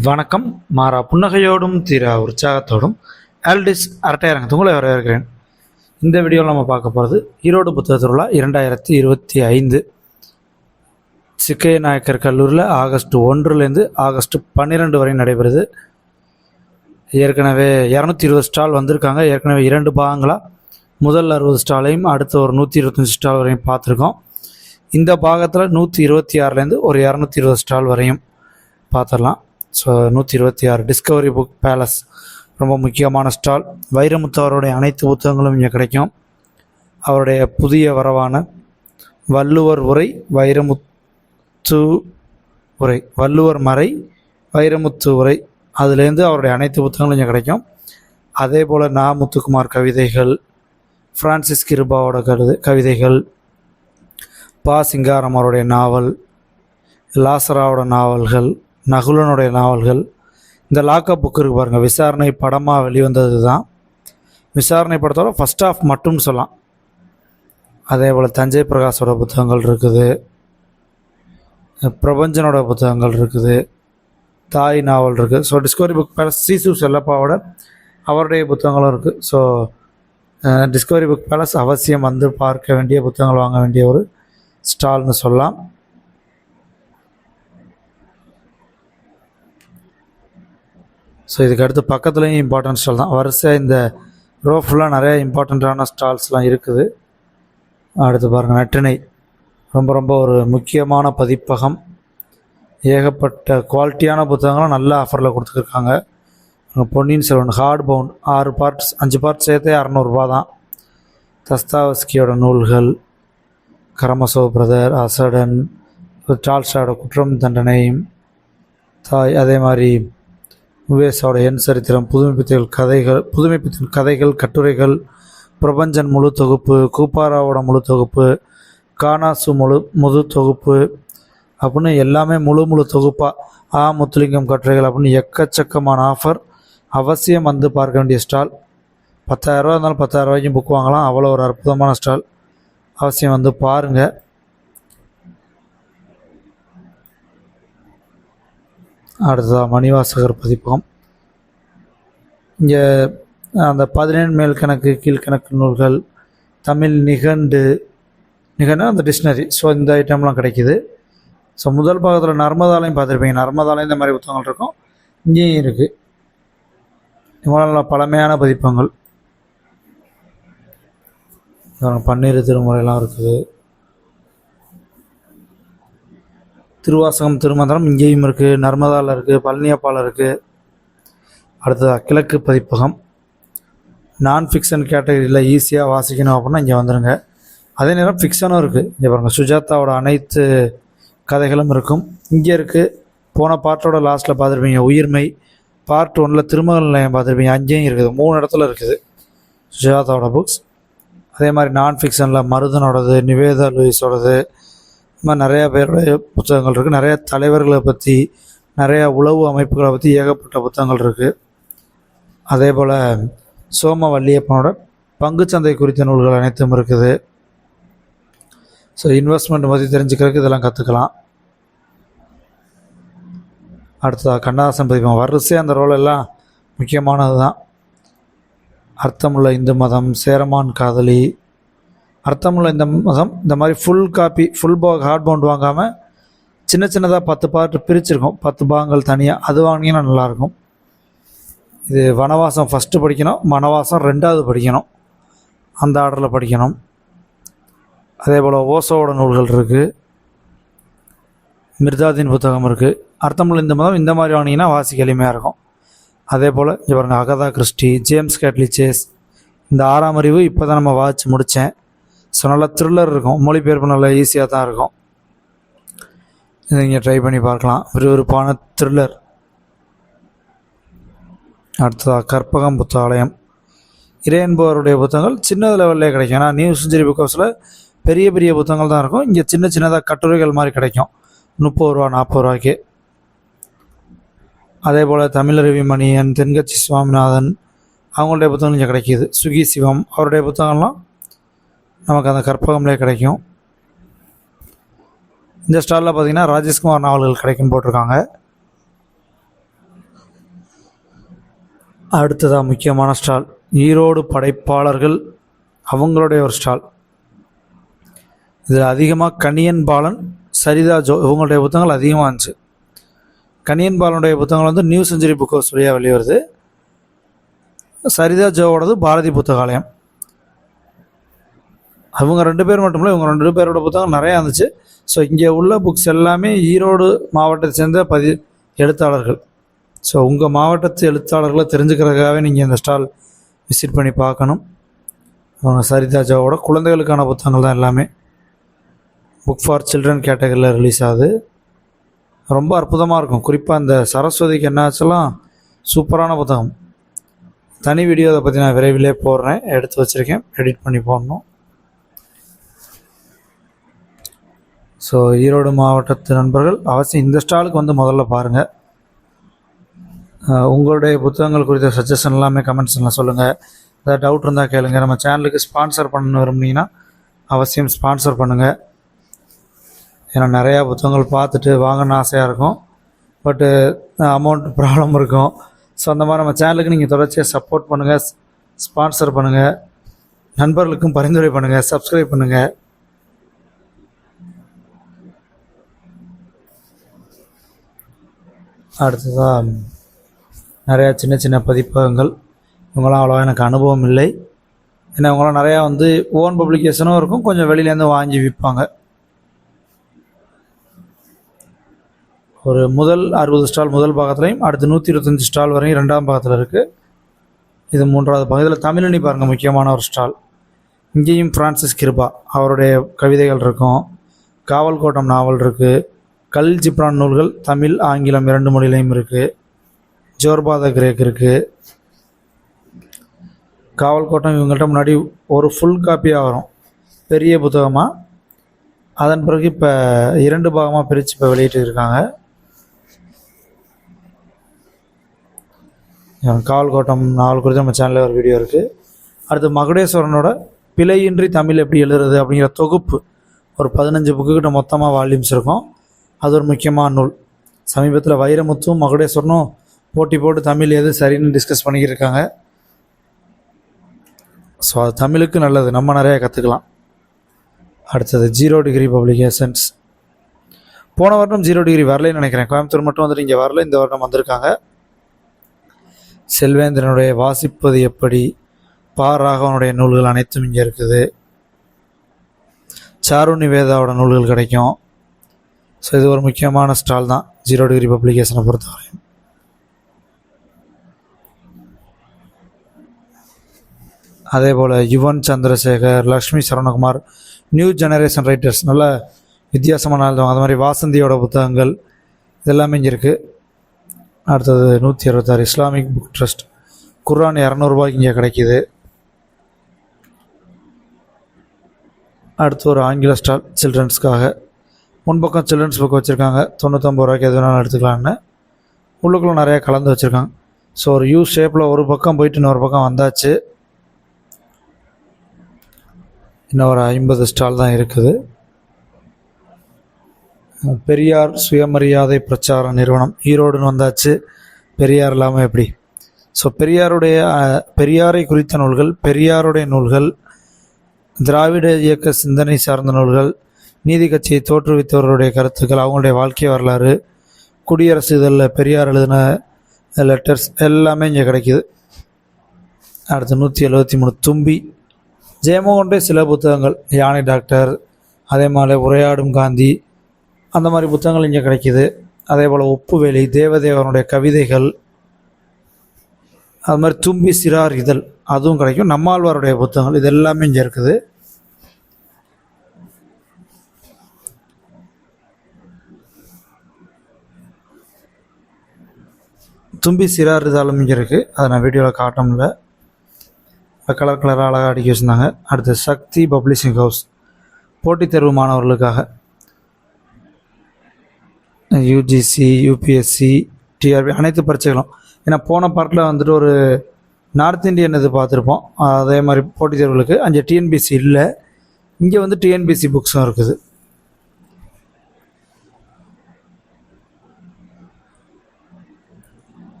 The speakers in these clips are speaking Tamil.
வணக்கம். மாறா புன்னகையோடும் தீரா உற்சாகத்தோடும் ஆல்டிஸ் அரட்டையரங்கத்து உங்களை வரவேற்கிறேன். இந்த வீடியோவில் நம்ம பார்க்க போகிறது ஈரோடு புத்தக திருவிழா இரண்டாயிரத்தி இருபத்தி ஐந்து. சிக்கைய நாயக்கர் கல்லூரியில் ஆகஸ்ட் ஒன்றுலேருந்து ஆகஸ்ட் பன்னிரெண்டு வரை நடைபெறுது. ஏற்கனவே இரநூத்தி இருபது ஸ்டால் வந்திருக்காங்க. ஏற்கனவே இரண்டு பாகங்களாக முதல் அறுபது ஸ்டாலையும் அடுத்து ஒரு நூற்றி இருபத்தஞ்சி ஸ்டால் வரையும் பார்த்துருக்கோம். இந்த பாகத்தில் நூற்றி இருபத்தி ஆறுலேருந்து ஒரு இரநூத்தி இருபது ஸ்டால் வரையும் பார்த்துடலாம். ஸோ நூற்றி இருபத்தி ஆறு டிஸ்கவரி புக் பேலஸ் ரொம்ப முக்கியமான ஸ்டால். வைரமுத்து அவருடைய அனைத்து புத்தகங்களும் இங்கே கிடைக்கும். அவருடைய புதிய வரவான வள்ளுவர் உரை வைரமுத்து உரை வள்ளுவர் மறை வைரமுத்து உரை அதுலேருந்து அவருடைய அனைத்து புத்தகங்களும் இங்கே கிடைக்கும். அதே போல் நா. முத்துக்குமார் கவிதைகள் ஃப்ரான்சிஸ் கிருபாவோட கருது கவிதைகள் பா. சிங்காரம் அவருடைய நாவல் லாசராவோட நாவல்கள் நகுலனுடைய நாவல்கள். இந்த லாக்கப் புக் இருக்குது பாருங்கள் விசாரணை படமாக வெளிவந்தது தான். விசாரணை படத்தோட ஃபஸ்ட் ஆஃப் மட்டும் சொல்லலாம். அதே போல் தஞ்சை பிரகாஷோட புத்தகங்கள் இருக்குது. பிரபஞ்சனோட புத்தகங்கள் இருக்குது. தாய் நாவல் இருக்குது ஸோ டிஸ்கவரி புக் பேலஸ் சிசு செல்லப்பாவோட அவருடைய புத்தகங்களும் இருக்குது ஸோ டிஸ்கவரி புக் பேலஸ் அவசியம் வந்து பார்க்க வேண்டிய புத்தகங்கள் வாங்க வேண்டிய ஒரு ஸ்டால்னு சொல்லலாம். ஸோ இதுக்கு அடுத்து பக்கத்துலேயும் இம்பார்ட்டன்ட் ஸ்டால் தான். வரிசை இந்த ரோ ஃபுல்லாக நிறைய இம்பார்ட்டண்ட்டான ஸ்டால்ஸ்லாம் இருக்குது. அடுத்து பாருங்கள் நட்டினை ரொம்ப ரொம்ப ஒரு முக்கியமான பதிப்பகம். ஏகப்பட்ட குவாலிட்டியான புத்தகங்களும் நல்ல ஆஃபரில் கொடுத்துருக்காங்க பொன்னியின் செல்வன் ஹார்ட் பவுண்ட் ஆறு பார்ட்ஸ் அஞ்சு பார்ட் சேர்த்தே அறநூறுபா தான். தஸ்தாவஸ்கியோட நூல்கள் கரமசோ பிரதர் அசடன் டால்ஸ்டாவோட குற்றம் தண்டனை தாய் அதே மாதிரி உவேஸோட என் சரித்திரம் புதுமைப்பித்தல் கதைகள் புதுமைப்பித்தல் கதைகள் கட்டுரைகள் பிரபஞ்சன் முழு தொகுப்பு கூப்பாராவோட முழு தொகுப்பு கானாசு முழு முது தொகுப்பு அப்படின்னு எல்லாமே முழு முழு தொகுப்பாக ஆ முத்துலிங்கம் கட்டுரைகள் அப்படின்னு எக்கச்சக்கமான ஆஃபர் அவசியம் வந்து பார்க்க வேண்டிய ஸ்டால் பத்தாயிரரூவா இருந்தாலும் பத்தாயிரரூவாய்க்கும் புக் வாங்கலாம். அவ்வளோ ஒரு அற்புதமான ஸ்டால் அவசியம் வந்து பாருங்கள் அடுத்ததாக மணிவாசகர் பதிப்பகம். இங்கே அந்த பதினேழு மேல் கணக்கு கீழ்கணக்கு நூல்கள் தமிழ் நிகண்டு நிகண்டு அந்த டிக்ஷனரி. ஸோ இந்த ஐட்டம்லாம் கிடைக்கிது. ஸோ முதல் பாகத்தில் நர்மதாலையும் பார்த்துருப்பீங்க. நர்மதாலையும் இந்த மாதிரி புத்தகங்கள் இருக்கும். இங்கேயும் இருக்குது இவ்வளோ பழமையான பதிப்பங்கள் பன்னீர் திருமுறையெல்லாம் இருக்குது. திருவாசகம் திருமந்திரம் இங்கேயும் இருக்குது நர்மதாவில் இருக்குது பழனியப்பால் இருக்குது அடுத்ததாக கிழக்கு பதிப்பகம். நான் ஃபிக்ஷன் கேட்டகரியில் ஈஸியாக வாசிக்கணும் அப்படின்னா இங்கே வந்துடுங்க அதே நேரம் ஃபிக்ஷனும் இருக்குது இங்கே பாருங்கள் சுஜாதாவோட அனைத்து கதைகளும் இருக்கும். இங்கே இருக்குது போன பார்ட்டோட லாஸ்ட்டில் பார்த்துருப்பீங்க உயிர்மை. பார்ட் ஒன்றில் திருமகள் நிலையம் பார்த்துருப்பீங்க அங்கேயும் இருக்குது. மூணு இடத்துல இருக்குது சுஜாதாவோட புக்ஸ் அதே மாதிரி நான் ஃபிக்ஷனில் மருதனோடது நிவேதா லூயிஸோடது மாதிரி நிறையா பேருடைய புத்தகங்கள் இருக்குது நிறையா தலைவர்களை பற்றி நிறையா உளவு அமைப்புகளை பற்றி ஏகப்பட்ட புத்தகங்கள் இருக்குது அதே போல் சோம வள்ளியப்பனோட பங்குச்சந்தை குறித்த நூல்கள் அனைத்தும் இருக்குது. ஸோ இன்வெஸ்ட்மெண்ட் பற்றி தெரிஞ்சுக்கிறதுக்கு இதெல்லாம் கற்றுக்கலாம் அடுத்ததாக கண்ணதாசன் பதிப்பம் வரிசை அந்த ரோல் எல்லாம் முக்கியமானது தான் அர்த்தமுள்ள இந்து மதம் சேரமான் காதலி அர்த்தமுள்ள இந்த மதம் இந்த மாதிரி ஃபுல் காப்பி ஃபுல் பா ஹார்ட் பவுண்ட் வாங்காமல் சின்ன சின்னதாக பத்து பார்ட் பிரிச்சிருக்கோம். பத்து பாகங்கள் தனியாக அது வாங்கினீங்கன்னா நல்லாயிருக்கும். இது வனவாசம் ஃபஸ்ட்டு படிக்கணும். வனவாசம் ரெண்டாவது படிக்கணும். அந்த ஆர்டரில் படிக்கணும். அதே போல் ஓசோவோட நூல்கள் இருக்குது மிர்தாதீன் புத்தகம் இருக்குது அர்த்தமுள்ள இந்த மதம் இந்த மாதிரி வாங்கினீங்கன்னா வாசிக்க எளிமையாக இருக்கும். அதே போல் இங்கே பாருங்கள் Agatha Christie James Hadley Chase. இந்த ஆறாம் அறிவு இப்போ தான் நம்ம வாட்ச் முடித்தேன் ஸோ நல்லா த்ரில்லர் இருக்கும். மொழிபெயர்ப்பு நல்லா ஈஸியாக தான் இருக்கும். இதை நீங்கள் ட்ரை பண்ணி பார்க்கலாம். விறுவிறுப்பான த்ரில்லர் அடுத்ததாக கற்பகம் புத்தாலயம். இறையன்பவருடைய புத்தகங்கள் சின்ன லெவல்லே கிடைக்கும். ஏன்னா நியூ செஞ்சுரி புக் ஹவுஸில் பெரிய பெரிய புத்தகங்கள் தான் இருக்கும். இங்கே சின்ன சின்னதாக கட்டுரைகள் மாதிரி கிடைக்கும். முப்பது ரூபா நாற்பது ரூபாய்க்கு. அதே போல் தமிழருவி மணியன் தென்கட்சி சுவாமிநாதன் அவங்களுடைய புத்தகங்கள் இங்கே கிடைக்கிது. சுகி சிவம் அவருடைய புத்தகங்கள்லாம் நமக்கு அந்த கற்பகம்லேயே கிடைக்கும். இந்த ஸ்டாலில் பார்த்தீங்கன்னா ராஜேஷ்குமார் நாவல்கள் கிடைக்கும் போட்டிருக்காங்க. அடுத்ததாக முக்கியமான ஸ்டால் ஈரோடு படைப்பாளர்கள் அவங்களுடைய ஒரு ஸ்டால். இதில் அதிகமாக கணியன் பாலன் சரிதா ஜோ இவங்களுடைய புத்தகங்கள் அதிகமாக இருந்துச்சு. கணியன் பாலனுடைய புத்தகங்கள் வந்து நியூ செஞ்சுரி புக் ஹவுஸ் வழியாக வெளிவருது. சரிதா ஜோவோடது பாரதி புத்தகாலயம். அவங்க ரெண்டு பேர் மட்டும் இல்லை இவங்க ரெண்டு பேரோட புத்தகம் நிறையா இருந்துச்சு. ஸோ இங்கே உள்ள புக்ஸ் எல்லாமே ஈரோடு மாவட்டத்தை சேர்ந்த பதி எழுத்தாளர்கள். ஸோ உங்கள் மாவட்டத்து எழுத்தாளர்களை தெரிஞ்சுக்கிறதுக்காகவே நீங்கள் இந்த ஸ்டால் விசிட் பண்ணி பார்க்கணும். அவங்க குழந்தைகளுக்கான புத்தகங்கள் தான் எல்லாமே. புக் ஃபார் சில்ட்ரன் கேட்டகரியில் ரிலீஸ் ஆகுது. ரொம்ப அற்புதமாக இருக்கும். குறிப்பாக இந்த சரஸ்வதிக்கு என்னாச்செல்லாம் சூப்பரான புத்தகம். தனி வீடியோ அதை பற்றி நான் விரைவிலே போடுறேன். எடுத்து வச்சுருக்கேன். எடிட் பண்ணி போடணும். ஸோ ஈரோடு மாவட்டத்து நண்பர்கள் அவசியம் இந்த ஸ்டாலுக்கு வந்து முதல்ல பாருங்கள் உங்களுடைய புத்தகங்கள் குறித்த சஜஷன் எல்லாமே கமெண்ட்ஸில் சொல்லுங்கள் ஏதாவது டவுட் இருந்தால் கேளுங்க. நம்ம சேனலுக்கு ஸ்பான்சர் பண்ண விரும்புனீங்கன்னா அவசியம் ஸ்பான்சர் பண்ணுங்கள் ஏன்னா நிறையா புத்தகங்கள் பார்த்துட்டு வாங்கணும்னு ஆசையாக இருக்கும். பட்டு அமௌண்ட் ப்ராப்ளம் இருக்கும். ஸோ அந்த மாதிரி நம்ம சேனலுக்கு நீங்கள் தொடர்ச்சியாக சப்போர்ட் பண்ணுங்கள் ஸ்பான்சர் பண்ணுங்கள் நண்பர்களுக்கும் பரிந்துரை பண்ணுங்கள் சப்ஸ்கிரைப் பண்ணுங்கள் அடுத்ததாக நிறையா சின்ன சின்ன பதிப்பகங்கள். இவங்களாம் அவ்வளோவா எனக்கு அனுபவம் இல்லை. ஏன்னா இவங்களாம் நிறையா வந்து ஓன் பப்ளிகேஷனும் இருக்கும். கொஞ்சம் வெளியிலேருந்து வாங்கி விற்பாங்க. ஒரு முதல் அறுபது ஸ்டால் முதல் பாகத்துலையும் அடுத்து நூற்றி இருபத்தஞ்சி ஸ்டால் வரையும் ரெண்டாம் பாகத்தில் இருக்குது இது மூன்றாவது பாகம். இதில் தமிழனி பாருங்கள் முக்கியமான ஒரு ஸ்டால். இங்கேயும் ஃப்ரான்சிஸ் கிருபா அவருடைய கவிதைகள் இருக்கும். காவல் கோட்டம் நாவல் இருக்குது கல் ஜிப்ரான் நூல்கள் தமிழ் ஆங்கிலம் இரண்டு மொழியிலையும் இருக்குது ஜோர்பாத கிரேக் இருக்குது காவல் கோட்டம் இவங்கள்ட்ட முன்னாடி ஒரு ஃபுல் காப்பியாக வரும். பெரிய புத்தகமாக அதன் பிறகு இப்போ இரண்டு பாகமாக பிரித்து இப்போ வெளியிட்டு இருக்காங்க. காவல் கோட்டம் நாவல் குறித்து நம்ம சேனலில் ஒரு வீடியோ இருக்குது அடுத்து மகுடேஸ்வரனோட பிழையின்றி தமிழ் எப்படி எழுதுறது? அப்படிங்கிற தொகுப்பு. ஒரு பதினஞ்சு புக்கு கிட்ட மொத்தமாக வால்யூம்ஸ் இருக்கும். அது ஒரு முக்கியமான நூல். சமீபத்தில் வைரமுத்தும் மகுடேஸ்வரனும் போட்டி போட்டு தமிழ் எது சரின்னு டிஸ்கஸ் பண்ணிக்கிட்டு இருக்காங்க ஸோ அது தமிழுக்கு நல்லது. நம்ம நிறையா கற்றுக்கலாம் அடுத்தது ஜீரோ டிகிரி பப்ளிகேஷன்ஸ் போன வருடம் ஜீரோ டிகிரி வரலன்னு நினைக்கிறேன். கோயம்புத்தூர் மட்டும் வந்துட்டு இங்கே வரல இந்த வருடம் வந்திருக்காங்க. செல்வேந்திரனுடைய வாசிப்பது எப்படி? பா. ராகவனுடைய நூல்கள் அனைத்தும் இங்கே இருக்குது. சாரு நிவேதாவோட நூல்கள் கிடைக்கும். ஸோ இது ஒரு முக்கியமான ஸ்டால் தான். ஜீரோ டிகிரி பப்ளிகேஷனை பொறுத்தவரையும். அதே போல் Yuvan Chandrasekar Lakshmi Saravanakumar new generation writers நல்ல வித்தியாசமான எழுதுவாங்க அது மாதிரி வாசந்தியோட புத்தகங்கள் இதெல்லாமே இங்கே இருக்குது அடுத்தது நூற்றி அறுபத்தாறு இஸ்லாமிக் புக் ட்ரஸ்ட் குர்ஆன் இரநூறுபாய்க்கு இங்கே கிடைக்கிது. அடுத்து ஒரு ஆங்கில ஸ்டால் சில்ட்ரன்ஸ்க்காக முன்பக்கம் சில்ட்ரன்ஸ் புக் வச்சுருக்காங்க. தொண்ணூற்றம்பது ரூபாய்க்கு எது வேணாலும் எடுத்துக்கலான்னு உள்ளுக்குள்ளே நிறையா கலந்து வச்சுருக்காங்க. ஸோ ஒரு யூ ஷேப்பில் ஒரு பக்கம் போயிட்டு இன்னொரு பக்கம் வந்தாச்சு. இன்னும் ஒரு ஐம்பது ஸ்டால் தான் இருக்குது. பெரியார் சுயமரியாதை பிரச்சார நிறுவனம் ஈரோடுன்னு வந்தாச்சு. பெரியார் இல்லாமல் எப்படி? ஸோ பெரியாருடைய பெரியாரை குறித்த நூல்கள் பெரியாருடைய நூல்கள் திராவிட இயக்க சிந்தனை சார்ந்த நூல்கள் நீதி கட்சியை தோற்றுவித்தவர்களுடைய கருத்துக்கள் அவங்களுடைய வாழ்க்கை வரலாறு குடியரசு இதழில் பெரியார் எழுதின லெட்டர்ஸ் எல்லாமே இங்கே கிடைக்கிது. அடுத்து நூற்றி எழுபத்தி மூணு தும்பி. ஜெயமோகனுடைய சில புத்தகங்கள் யானை டாக்டர் அதே மாதிரி உரையாடும் காந்தி அந்த மாதிரி புத்தகங்கள் இங்கே கிடைக்கிது. அதே போல் உப்புவேலி தேவதேவனுடைய கவிதைகள் அது மாதிரி தும்பி சிறார் இதழ் அதுவும் கிடைக்கும். நம்மாழ்வாருடைய புத்தகங்கள் இது எல்லாமே இங்கே இருக்குது. தும்பி சிறார் இங்கே இருக்குது அதை நான் வீடியோவில் காட்டணும்ல. கலர் கலராக அழகாக அடிக்க வச்சுருந்தாங்க. அடுத்து சக்தி பப்ளிஷிங் ஹவுஸ் போட்டித் தேர்வு மாணவர்களுக்காக. யூஜிசி யூபிஎஸ்சி டிஆர்பி அனைத்து பரீட்சைகளும். ஏன்னா போன பார்ட்டில் வந்துட்டு ஒரு நார்த் இந்தியன் இது பார்த்துருப்போம். அதே மாதிரி போட்டித் தேர்வுகளுக்கு. அங்கே டிஎன்பிசி இல்லை. இங்கே வந்து டிஎன்பிசி புக்ஸும் இருக்குது.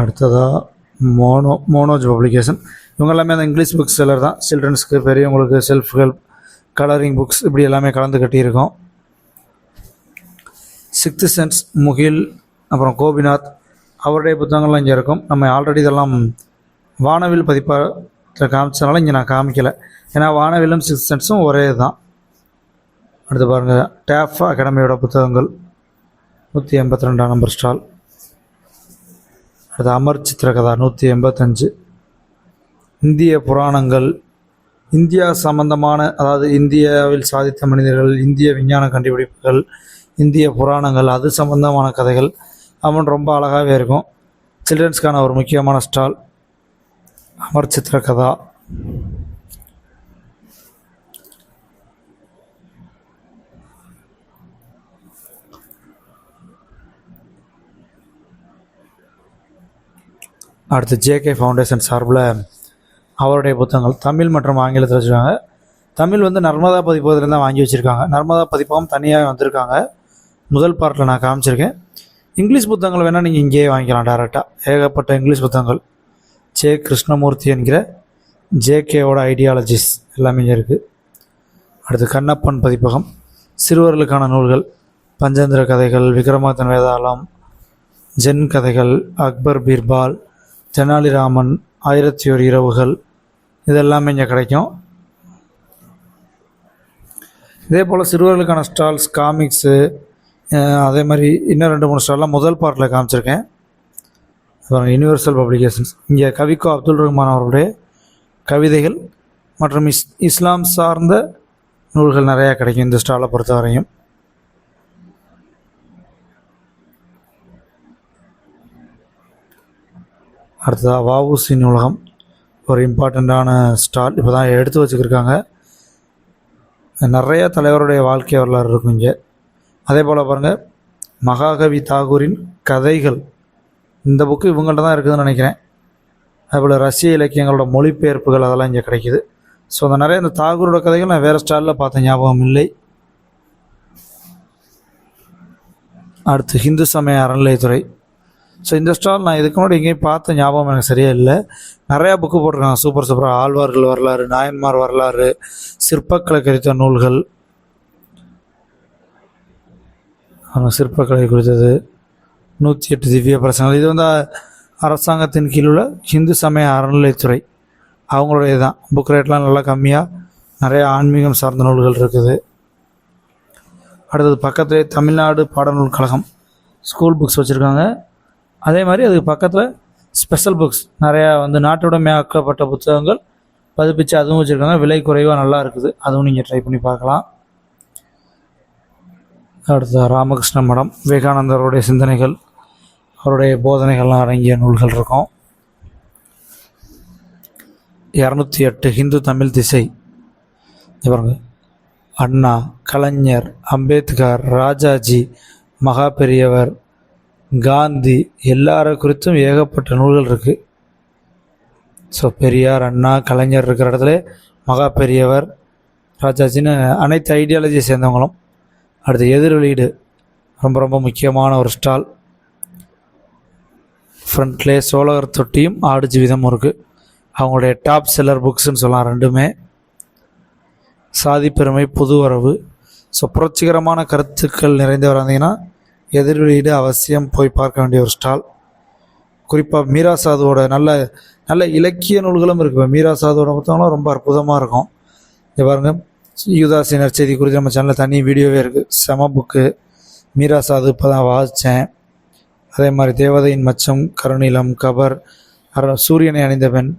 அடுத்ததாக மோனோ மோனோஜ் பப்ளிகேஷன் இவங்க எல்லாமே அந்த இங்கிலீஷ் புக்ஸ் செல்லர் தான். சில்ட்ரன்ஸ்க்கு பெரியவங்களுக்கு செல்ஃப் ஹெல்ப் கலரிங் புக்ஸ் இப்படி எல்லாமே கலந்து கட்டியிருக்கோம். சிக்ஸ்த்து சென்ஸ் முகில் அப்புறம் கோபிநாத் அவருடைய புத்தகங்கள்லாம் இங்கே இருக்கும். நம்ம ஆல்ரெடி இதெல்லாம் வானவில் பதிப்பாக காமிச்சதுனால இங்கே நான் காமிக்கலை. ஏன்னா வானவிலும் சிக்ஸ் சென்ஸும் ஒரே தான் அடுத்து பாருங்கள் டேஃப் அகாடமியோட புத்தகங்கள். நூற்றி எண்பத்தி ரெண்டாம் நம்பர் ஸ்டால் அது அமர் சித்திரகதா நூற்றி எண்பத்தஞ்சு. இந்திய புராணங்கள் இந்தியா சம்பந்தமான அதாவது இந்தியாவில் சாதித்த மனிதர்கள் இந்திய விஞ்ஞான கண்டுபிடிப்புகள் இந்திய புராணங்கள் அது சம்பந்தமான கதைகள் அவன் ரொம்ப அழகாகவே இருக்கும். சில்ட்ரன்ஸ்க்கான ஒரு முக்கியமான ஸ்டால் அமர் சித்திரகதா. அடுத்து ஜேகே ஃபவுண்டேஷன் சார்பில் அவருடைய புத்தகங்கள் தமிழ் மற்றும் ஆங்கிலத்தில் வச்சுருக்காங்க. தமிழ் வந்து நர்மதா பதிப்பகத்துலேருந்து தான் வாங்கி வச்சுருக்காங்க. நர்மதா பதிப்பகம் தனியாக வந்திருக்காங்க. முதல் பார்ட்டில் நான் காமிச்சிருக்கேன். இங்கிலீஷ் புத்தகங்கள் வேணால் நீங்கள் இங்கேயே வாங்கிக்கலாம் டேரெக்டாக ஏகப்பட்ட இங்கிலீஷ் புத்தகங்கள். ஜே கிருஷ்ணமூர்த்தி என்கிற ஜேகேவோட ஐடியாலஜிஸ் எல்லாமே இங்கே இருக்குது அடுத்து கண்ணப்பன் பதிப்பகம் சிறுவர்களுக்கான நூல்கள் பஞ்சந்திர கதைகள் விக்ரமாதன் வேதாளம் ஜென் கதைகள் அக்பர் பீர்பால் தெனாலிராமன் ஆயிரத்தி ஒரு இரவுகள். இதெல்லாமே இங்கே கிடைக்கும். இதே போல் சிறுவர்களுக்கான ஸ்டால்ஸ் காமிக்ஸு அதே மாதிரி இன்னும் ரெண்டு மூணு ஸ்டால்லாம் முதல் பார்ட்டில் காமிச்சிருக்கேன். அப்புறம் யூனிவர்சல் பப்ளிகேஷன்ஸ் இங்கே கவிக்கோ அப்துல் ரஹ்மான் அவருடைய கவிதைகள் மற்றும் இஸ் இஸ்லாம் சார்ந்த நூல்கள் நிறையா கிடைக்கும் இந்த ஸ்டாலை பொறுத்தவரையும். அடுத்ததாக வஉசி நூலகம் ஒரு இம்பார்ட்டண்ட்டான ஸ்டால் இப்போ தான் எடுத்து வச்சுக்கிருக்காங்க. நிறைய தலைவருடைய வாழ்க்கை வரலாறு இருக்கும் இங்கே. அதே போல் பாருங்கள் மகாகவி தாகூரின் கதைகள். இந்த புக்கு இவங்கள்ட்ட தான் இருக்குதுன்னு நினைக்கிறேன். அதேபோல் ரஷ்ய இலக்கியங்களோட மொழிபெயர்ப்புகள் அதெல்லாம் இங்கே கிடைக்குது. ஸோ அந்த நிறைய இந்த தாகூரோட கதைகள் நான் வேறு ஸ்டாலில் பார்த்த ஞாபகம் இல்லை. அடுத்து ஹிந்து சமய அறநிலையத்துறை. ஸோ இந்த ஸ்டால் நான் இதுக்கு முன்னாடி எங்கேயும் பார்த்த ஞாபகம் எனக்கு சரியாக இல்லை. நிறையா புக்கு போட்டிருக்காங்க. சூப்பர் சூப்பராக ஆழ்வார்கள் வரலாறு நாயன்மார் வரலாறு சிற்பக்கலை குறித்த நூல்கள். ஆமாம் சிற்பக்கலை குறித்தது. நூற்றி எட்டு திவ்ய பிரசங்கள் இது வந்து அரசாங்கத்தின் கீழ் உள்ள ஹிந்து சமய அறநிலைத்துறை அவங்களுடைய தான் புக் ரேட்லாம் நல்லா கம்மியாக நிறைய ஆன்மீகம் சார்ந்த நூல்கள் இருக்குது. அடுத்தது பக்கத்துலேயே தமிழ்நாடு பாடநூல் கழகம். ஸ்கூல் புக்ஸ் வச்சுருக்காங்க. அதே மாதிரி அதுக்கு பக்கத்தில் ஸ்பெஷல் புக்ஸ் நிறையா வந்து நாட்டுடைமையாக்கப்பட்ட புத்தகங்கள் பதிப்பிச்சு அதுவும் வச்சுருக்காங்க. விலை குறைவாக நல்லா இருக்குது. அதுவும் நீங்கள் ட்ரை பண்ணி பார்க்கலாம். அடுத்து ராமகிருஷ்ண மடம். விவேகானந்தருடைய சிந்தனைகள் அவருடைய போதனைகள்லாம் அடங்கிய நூல்கள் இருக்கும். இரநூத்தி எட்டு ஹிந்து தமிழ் திசை. பாருங்க. அண்ணா கலைஞர் அம்பேத்கர் ராஜாஜி மகா பெரியவர் காந்தி எல்லார குறித்தும் ஏகப்பட்ட நூல்கள் இருக்குது ஸோ பெரியார் அண்ணா கலைஞர் இருக்கிற இடத்துல மகா பெரியவர் ராஜாஜின்னு அனைத்து ஐடியாலஜியை சேர்ந்தவங்களும் அடுத்து எதிர் வெளியீடு ரொம்ப ரொம்ப முக்கியமான ஒரு ஸ்டால் ஃப்ரண்ட்லே சோழகர் தொட்டியும் ஆடு ஜீவிதமும் இருக்குது அவங்களுடைய டாப் செல்லர் புக்ஸ்ன்னு சொல்லலாம் ரெண்டுமே. சாதி பெருமை புது வரவு. ஸோ புரட்சிகரமான கருத்துக்கள் நிறைந்தவர் வந்தீங்கன்னா எதிர் வெளியீடு அவசியம் போய் பார்க்க வேண்டிய ஒரு ஸ்டால். குறிப்பாக மீரா சாதுவோட நல்ல நல்ல இலக்கிய நூல்களும் இருக்குது மீரா சாதுவோட புத்தகம்லாம் ரொம்ப அற்புதமாக இருக்கும். இங்கே பாருங்கள் யூதாசி நற்செய்தி குறித்து நம்ம சேனலில் தனி வீடியோவே இருக்குது செம புக்கு மீரா சாது இப்போ தான் வாசித்தேன் அதே மாதிரி தேவதையின் மச்சம் கருணிலம் கபர் சூரியனை அணிந்த பெண்.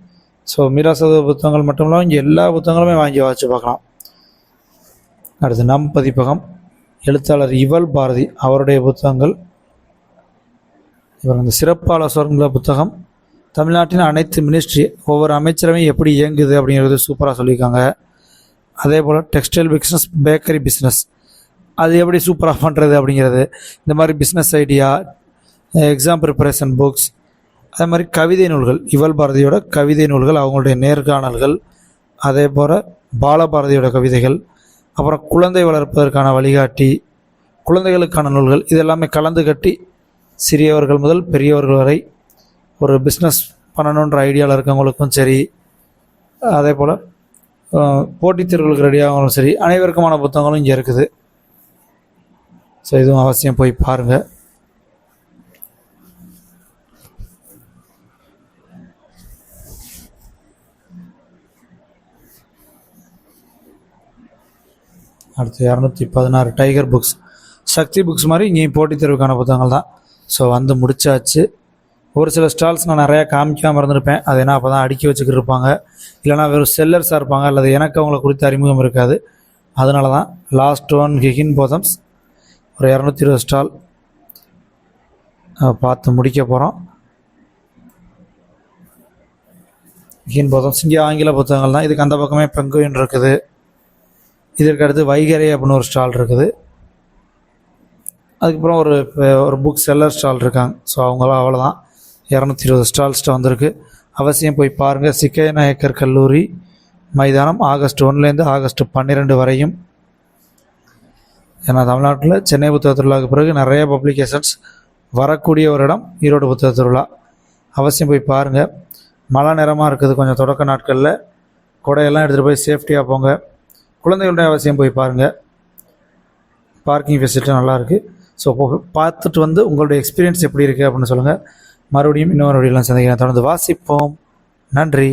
ஸோ மீரா சாது புத்தகங்கள் மட்டும் இல்லாமல் இங்கே எல்லா புத்தகங்களுமே வாங்கி வாசித்து பார்க்கலாம். அடுத்து நம் பதிப்பகம். எழுத்தாளர் இவல் பாரதி அவருடைய புத்தகங்கள். இவர் அந்த சிறப்பாலோசகர்கள புத்தகம். தமிழ்நாட்டின் அனைத்து மினிஸ்ட்ரி ஒவ்வொரு அமைச்சரவையும் எப்படி இயங்குது அப்படிங்கிறது சூப்பராக சொல்லியிருக்காங்க. அதே போல் டெக்ஸ்டைல் பிஸ்னஸ் பேக்கரி பிஸ்னஸ் அது எப்படி சூப்பராக பண்ணுறது அப்படிங்கிறது. இந்த மாதிரி business idea exam preparation books அதே மாதிரி கவிதை நூல்கள் இவல் பாரதியோட கவிதை நூல்கள் அவங்களுடைய நேர்காணல்கள். அதே போல் பாலபாரதியோட கவிதைகள். அப்புறம் குழந்தை வளர்ப்பதற்கான வழிகாட்டி குழந்தைகளுக்கான நூல்கள் இது எல்லாமே கலந்து கட்டி சிறியவர்கள் முதல் பெரியவர்கள் வரை ஒரு பிஸ்னஸ் பண்ணணுன்ற ஐடியாவில் இருக்கவங்களுக்கும் சரி அதே போல் போட்டித் தேர்வுகளுக்கு ரெடியாகவும் சரி அனைவருக்குமான புத்தகங்களும் இங்கே இருக்குது. ஸோ இதுவும் அவசியம் போய் பாருங்கள் அடுத்து இரநூத்தி பதினாறு டைகர் புக்ஸ் சக்தி புக்ஸ் மாதிரி இங்கேயும் போட்டித் தேர்வுக்கான புத்தகங்கள் தான். ஸோ வந்து முடிச்சாச்சு. ஒரு சில ஸ்டால்ஸ் நான் நிறையா காமிக்காமல் இருந்திருப்பேன். அது என்ன அப்போ தான் அடுக்கி வச்சுக்கிட்டு இருப்பாங்க. இல்லைனா வெறும் செல்லர்ஸாக இருப்பாங்க. அல்லது எனக்கு அவங்கள குறித்த அறிமுகம் இருக்காது. அதனால தான் லாஸ்ட் ஒன் ஹிகின் போதம்ஸ் ஒரு இரநூத்தி இருபது ஸ்டால் பார்த்து முடிக்க போகிறோம் ஹிகின் போதம்ஸ் இங்கே ஆங்கில புத்தகங்கள் தான். இதுக்கு அந்த பக்கமே பெங்குயின் இருக்குது. இதற்கு அடுத்து வைகரை அப்படின்னு ஒரு ஸ்டால் இருக்குது. அதுக்கப்புறம் ஒரு ஒரு புக் செல்லர் ஸ்டால் இருக்காங்க. ஸோ அவங்களாம் அவ்வளோதான் இரநூத்தி இருபது ஸ்டால்ஸ்ட்டு வந்திருக்கு. அவசியம் போய் பாருங்கள் சிக்கய நாயக்கர் கல்லூரி மைதானம் ஆகஸ்ட் ஒன்றுலேருந்து ஆகஸ்ட் பன்னிரெண்டு வரையும். ஏன்னா தமிழ்நாட்டில் சென்னை புத்தக திருவிழாவுக்கு பிறகு நிறைய பப்ளிகேஷன்ஸ் வரக்கூடிய ஒரு இடம் ஈரோடு புத்தக திருவிழா. அவசியம் போய் பாருங்கள் மழை நேரமாக இருக்குது. கொஞ்சம் தொடக்க நாட்களில் கொடையெல்லாம் எடுத்துகிட்டு போய் சேஃப்டியாக போங்க. குழந்தைகளுடைய அவசியம் போய் பாருங்கள் பார்க்கிங் ஃபெசிலிட்டி நல்லாயிருக்கு ஸோ பார்த்துட்டு வந்து உங்களுடைய எக்ஸ்பீரியன்ஸ் எப்படி இருக்குது அப்படின்னு சொல்லுங்கள் மறுபடியும் இன்னொரு வீடியோலாம் சந்திக்கிறேன். தொடர்ந்து வாசிப்போம். நன்றி.